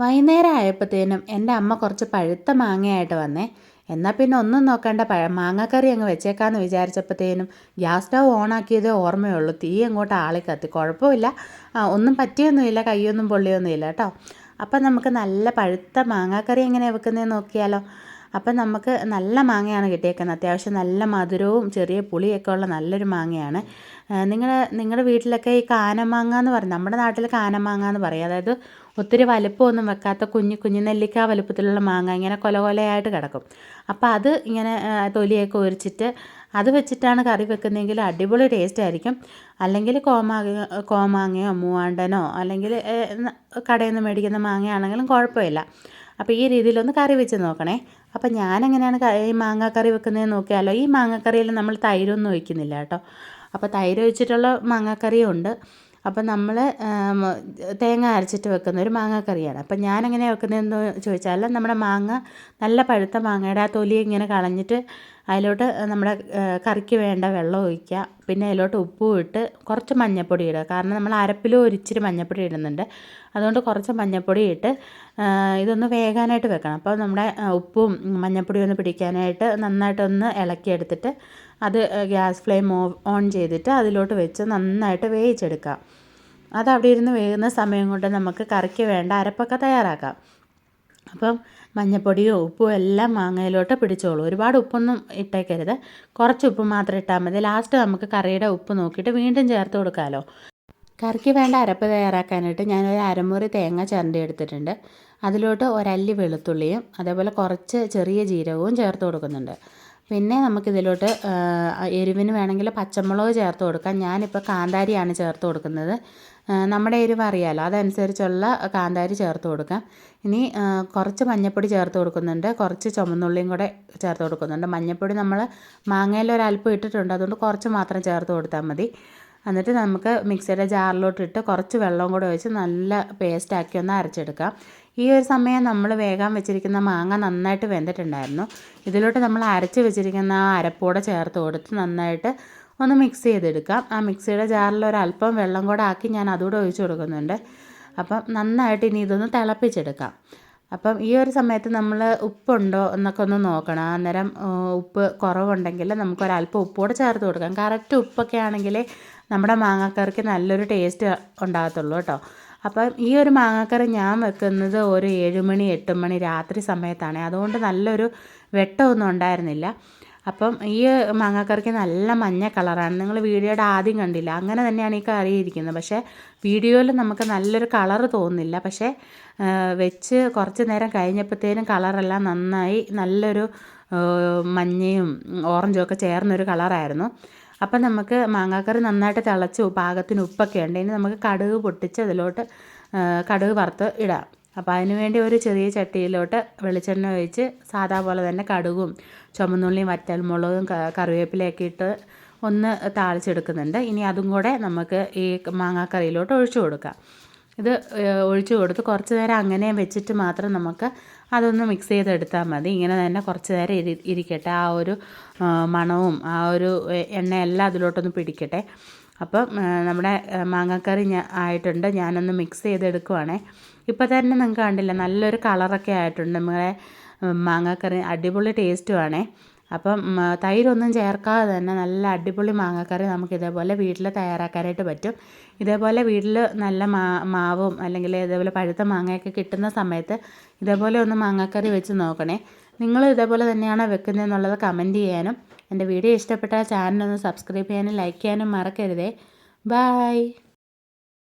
വൈകുന്നേരം ആയപ്പോഴത്തേനും എന്റെ അമ്മ കുറച്ച് പഴുത്ത മാങ്ങയായിട്ട് വന്നേ. എന്നാൽ പിന്നെ ഒന്നും നോക്കണ്ട പഴ മാങ്ങാക്കറി അങ്ങ് വെച്ചേക്കാന്ന് വിചാരിച്ചപ്പോഴത്തേനും ഗ്യാസ് സ്റ്റവ് ഓണാക്കിയതേ ഓർമ്മയുള്ളൂ. തീ അങ്ങോട്ട് ആളി കത്തി. കുഴപ്പമില്ല. ഒന്നും പറ്റിയൊന്നുമില്ല. കൈയൊന്നും പൊള്ളിയൊന്നുമില്ല കേട്ടോ. അപ്പം നമുക്ക് നല്ല പഴുത്ത മാങ്ങാക്കറി എങ്ങനെ വെക്കുന്നതെന്ന് നോക്കിയാലോ. അപ്പം നമുക്ക് നല്ല മാങ്ങയാണ് കിട്ടിയേക്കുന്നത്. അത്യാവശ്യം നല്ല മധുരവും ചെറിയ പുളിയൊക്കെ ഉള്ള നല്ലൊരു മാങ്ങയാണ്. നിങ്ങളുടെ നിങ്ങളുടെ വീട്ടിലൊക്കെ ഈ കാനമാങ്ങ എന്ന് പറയും നമ്മുടെ നാട്ടിൽ കാനമാങ്ങ എന്ന് പറയും. അതായത് ഒത്തിരി വലിപ്പമൊന്നും വെക്കാത്ത കുഞ്ഞു കുഞ്ഞു നെല്ലിക്ക വലുപ്പത്തിലുള്ള മാങ്ങ ഇങ്ങനെ കൊല കൊലയായിട്ട് കിടക്കും. അപ്പോൾ അത് ഇങ്ങനെ തൊലിയൊക്കെ ഒരിച്ചിട്ട് അത് വെച്ചിട്ടാണ് കറി വെക്കുന്നതെങ്കിൽ അടിപൊളി ടേസ്റ്റ് ആയിരിക്കും. അല്ലെങ്കിൽ കോമാങ്ങ കോമാങ്ങയോ മൂവാണ്ടനോ അല്ലെങ്കിൽ കടയിൽ നിന്ന് മേടിക്കുന്ന മാങ്ങയാണെങ്കിലും കുഴപ്പമില്ല. അപ്പോൾ ഈ രീതിയിലൊന്ന് കറി വെച്ച് നോക്കണേ. അപ്പോൾ ഞാൻ എങ്ങനെയാണ് ഈ മാങ്ങാക്കറി വെക്കുന്നതെന്ന് നോക്കിയാലോ ഈ മാങ്ങാക്കറിയിൽ നമ്മൾ തൈരൊന്നും ഒഴിക്കുന്നില്ല കേട്ടോ. അപ്പോൾ തൈര് ഒഴിച്ചിട്ടുള്ള മാങ്ങാക്കറിയും ഉണ്ട് അപ്പം നമ്മൾ തേങ്ങ അരച്ചിട്ട് വെക്കുന്ന ഒരു മാങ്ങാക്കറിയാണ്. അപ്പം ഞാൻ എങ്ങനെയാണ് വെക്കുന്നതെന്ന് ചോദിച്ചാൽ നമ്മുടെ മാങ്ങ നല്ല പഴുത്ത മാങ്ങയുടെ ആ തൊലി ഇങ്ങനെ കളഞ്ഞിട്ട് അതിലോട്ട് നമ്മുടെ കറിക്ക് വേണ്ട വെള്ളം ഒഴിക്കുക. പിന്നെ അതിലോട്ട് ഉപ്പും ഇട്ട് കുറച്ച് മഞ്ഞൾപ്പൊടി ഇടുക. കാരണം നമ്മൾ അരപ്പിലും ഒരിച്ചിരി മഞ്ഞൾപ്പൊടി ഇടുന്നുണ്ട്. അതുകൊണ്ട് കുറച്ച് മഞ്ഞൾപ്പൊടി ഇട്ട് ഇതൊന്ന് വേകാനായിട്ട് വെക്കണം. അപ്പോൾ നമ്മുടെ ഉപ്പും മഞ്ഞൾപ്പൊടിയും ഒന്ന് പിടിക്കാനായിട്ട് നന്നായിട്ടൊന്ന് ഇളക്കിയെടുത്തിട്ട് അത് ഗ്യാസ് ഫ്ലെയിം ഓൺ ചെയ്തിട്ട് അതിലോട്ട് വെച്ച് നന്നായിട്ട് വേവിച്ചെടുക്കാം. അത് അവിടെ ഇരുന്ന് വേകുന്ന സമയം കൊണ്ട് നമുക്ക് കറിക്ക് വേണ്ട അരപ്പൊക്കെ തയ്യാറാക്കാം. അപ്പം മഞ്ഞപ്പൊടിയോ ഉപ്പോ എല്ലാം മാങ്ങയിലോട്ട് പിടിച്ചോളൂ. ഒരുപാട് ഉപ്പൊന്നും ഇട്ടേക്കരുത്. കുറച്ച് ഉപ്പ് മാത്രം ഇട്ടാൽ മതി. ലാസ്റ്റ് നമുക്ക് കറിയുടെ ഉപ്പ് നോക്കിയിട്ട് വീണ്ടും ചേർത്ത് കൊടുക്കാമല്ലോ കറിക്ക് വേണ്ട അരപ്പ് തയ്യാറാക്കാനായിട്ട് ഞാനൊരു അരമുറി തേങ്ങ ചിരണ്ടി എടുത്തിട്ടുണ്ട്. അതിലോട്ട് ഒരല്ലി വെളുത്തുള്ളിയും അതേപോലെ കുറച്ച് ചെറിയ ജീരകവും ചേർത്ത് കൊടുക്കുന്നുണ്ട്. പിന്നെ നമുക്കിതിലോട്ട് എരിവിന് വേണമെങ്കിൽ പച്ചമുളക് ചേർത്ത് കൊടുക്കാം. ഞാനിപ്പോൾ കാന്താരിയാണ് ചേർത്ത് കൊടുക്കുന്നത്. നമ്മുടെ എരിവ് അറിയാലോ അതനുസരിച്ചുള്ള കാന്താരി ചേർത്ത് കൊടുക്കാം. ഇനി കുറച്ച് മഞ്ഞൾപ്പൊടി ചേർത്ത് കൊടുക്കുന്നുണ്ട്. കുറച്ച് ചുമന്നുള്ളിയും കൂടെ ചേർത്ത് കൊടുക്കുന്നുണ്ട്. മഞ്ഞൾപ്പൊടി നമ്മൾ മാങ്ങയിൽ ഒരല്പം ഇട്ടിട്ടുണ്ട്. അതുകൊണ്ട് കുറച്ച് മാത്രം ചേർത്ത് കൊടുത്താൽ മതി. എന്നിട്ട് നമുക്ക് മിക്സിയുടെ ജാറിലോട്ട് ഇട്ട് കുറച്ച് വെള്ളം കൂടെ ഒഴിച്ച് നല്ല പേസ്റ്റാക്കി ഒന്ന് അരച്ചെടുക്കാം. ഈ ഒരു സമയം നമ്മൾ വേഗം വെച്ചിരിക്കുന്ന മാങ്ങ നന്നായിട്ട് വെന്തിട്ടുണ്ടായിരുന്നു. ഇതിലോട്ട് നമ്മൾ അരച്ച് വെച്ചിരിക്കുന്ന ആ അരപ്പൂടെ ചേർത്ത് കൊടുത്ത് നന്നായിട്ട് ഒന്ന് മിക്സ് ചെയ്തെടുക്കാം. ആ മിക്സിയുടെ ജാറിൽ ഒരല്പം വെള്ളം കൂടെ ആക്കി ഞാൻ അതുകൂടെ ഒഴിച്ച് കൊടുക്കുന്നുണ്ട്. അപ്പം നന്നായിട്ട് ഇനി ഇതൊന്ന് തിളപ്പിച്ചെടുക്കാം. അപ്പം ഈ ഒരു സമയത്ത് നമ്മൾ ഉപ്പുണ്ടോ എന്നൊക്കെ ഒന്ന് നോക്കണം. അന്നേരം ഉപ്പ് കുറവുണ്ടെങ്കിൽ നമുക്ക് ഒരല്പം ഉപ്പോടെ ചേർത്ത് കൊടുക്കാം. കറക്റ്റ് ഉപ്പൊക്കെ ആണെങ്കിൽ നമ്മുടെ മാങ്ങാക്കറിക്ക് നല്ലൊരു ടേസ്റ്റ് ഉണ്ടാകത്തുള്ളൂ കേട്ടോ. അപ്പം ഈ ഒരു മാങ്ങാക്കറി ഞാൻ വെക്കുന്നത് ഒരു ഏഴുമണി എട്ട് മണി രാത്രി സമയത്താണ്. അതുകൊണ്ട് നല്ലൊരു വെട്ടമൊന്നും ഉണ്ടായിരുന്നില്ല. അപ്പം ഈ മാങ്ങാക്കറിക്ക് നല്ല മഞ്ഞ കളറാണ്. നിങ്ങൾ വീഡിയോയുടെ ആദ്യം കണ്ടില്ല. അങ്ങനെ തന്നെയാണ് ഈ കറി ഇരിക്കുന്നത്. പക്ഷേ വീഡിയോയിൽ നമുക്ക് നല്ലൊരു കളർ തോന്നുന്നില്ല. പക്ഷേ വെച്ച് കുറച്ച് നേരം കഴിഞ്ഞപ്പോഴത്തേനും കളറെല്ലാം നന്നായി നല്ലൊരു മഞ്ഞയും ഓറഞ്ചും ഒക്കെ ചേർന്നൊരു കളറായിരുന്നു. അപ്പം നമുക്ക് മാങ്ങാക്കറി നന്നായിട്ട് തിളച്ച് പാകത്തിന് ഉപ്പൊക്കെ ഉണ്ട്. ഇനി നമുക്ക് കടുക് പൊട്ടിച്ച് അതിലോട്ട് കടുക് വറുത്ത് ഇടാം. അപ്പോൾ അതിന് വേണ്ടി ഒരു ചെറിയ ചട്ടിയിലോട്ട് വെളിച്ചെണ്ണ ഒഴിച്ച് സാധാ പോലെ തന്നെ കടുകും ചുമന്നുള്ളിയും വറ്റൽമുളകും കറിവേപ്പിലയൊക്കെ ഇട്ട് ഒന്ന് താളിച്ചെടുക്കുന്നുണ്ട്. ഇനി അതും കൂടെ നമുക്ക് ഈ മാങ്ങാക്കറിയിലോട്ട് ഒഴിച്ചു കൊടുക്കാം. ഇത് ഒഴിച്ചു കൊടുത്ത് കുറച്ച് നേരം അങ്ങനെ വെച്ചിട്ട് മാത്രം നമുക്ക് അതൊന്ന് മിക്സ് ചെയ്തെടുത്താൽ മതി. ഇങ്ങനെ തന്നെ കുറച്ച് നേരം ഇരി ഇരിക്കട്ടെ. ആ ഒരു മണവും ആ ഒരു എണ്ണയെല്ലാം അതിലോട്ടൊന്ന് പിടിക്കട്ടെ. അപ്പം നമ്മുടെ മാങ്ങാക്കറി ആയിട്ടുണ്ട്. ഞാനൊന്ന് മിക്സ് ചെയ്തെടുക്കുവാണേ. ഇപ്പോൾ തന്നെ നിങ്ങൾക്ക് കണ്ടില്ല നല്ലൊരു കളറൊക്കെ ആയിട്ടുണ്ട്. നമ്മളെ മാങ്ങാക്കറി അടിപൊളി ടേസ്റ്റുമാണേ അപ്പം തൈരൊന്നും ചേർക്കാതെ തന്നെ നല്ല അടിപൊളി മാങ്ങാക്കറി നമുക്ക് ഇതേപോലെ വീട്ടിൽ തയ്യാറാക്കാനായിട്ട് പറ്റും. ഇതേപോലെ വീട്ടിൽ നല്ല മാ മാവും അല്ലെങ്കിൽ ഇതേപോലെ പഴുത്ത മാങ്ങയൊക്കെ കിട്ടുന്ന സമയത്ത് ഇതേപോലെ ഒന്ന് മാങ്ങാക്കറി വെച്ച് നോക്കണേ. നിങ്ങൾ ഇതേപോലെ തന്നെയാണോ വെക്കുന്നതെന്നുള്ളത് കമന്റ് ചെയ്യാനും എന്റെ വീഡിയോ ഇഷ്ടപ്പെട്ടാൽ ചാനൽ ഒന്ന് സബ്സ്ക്രൈബ് ചെയ്യാനും ലൈക്ക് ചെയ്യാനും മറക്കരുതേ. ബായ്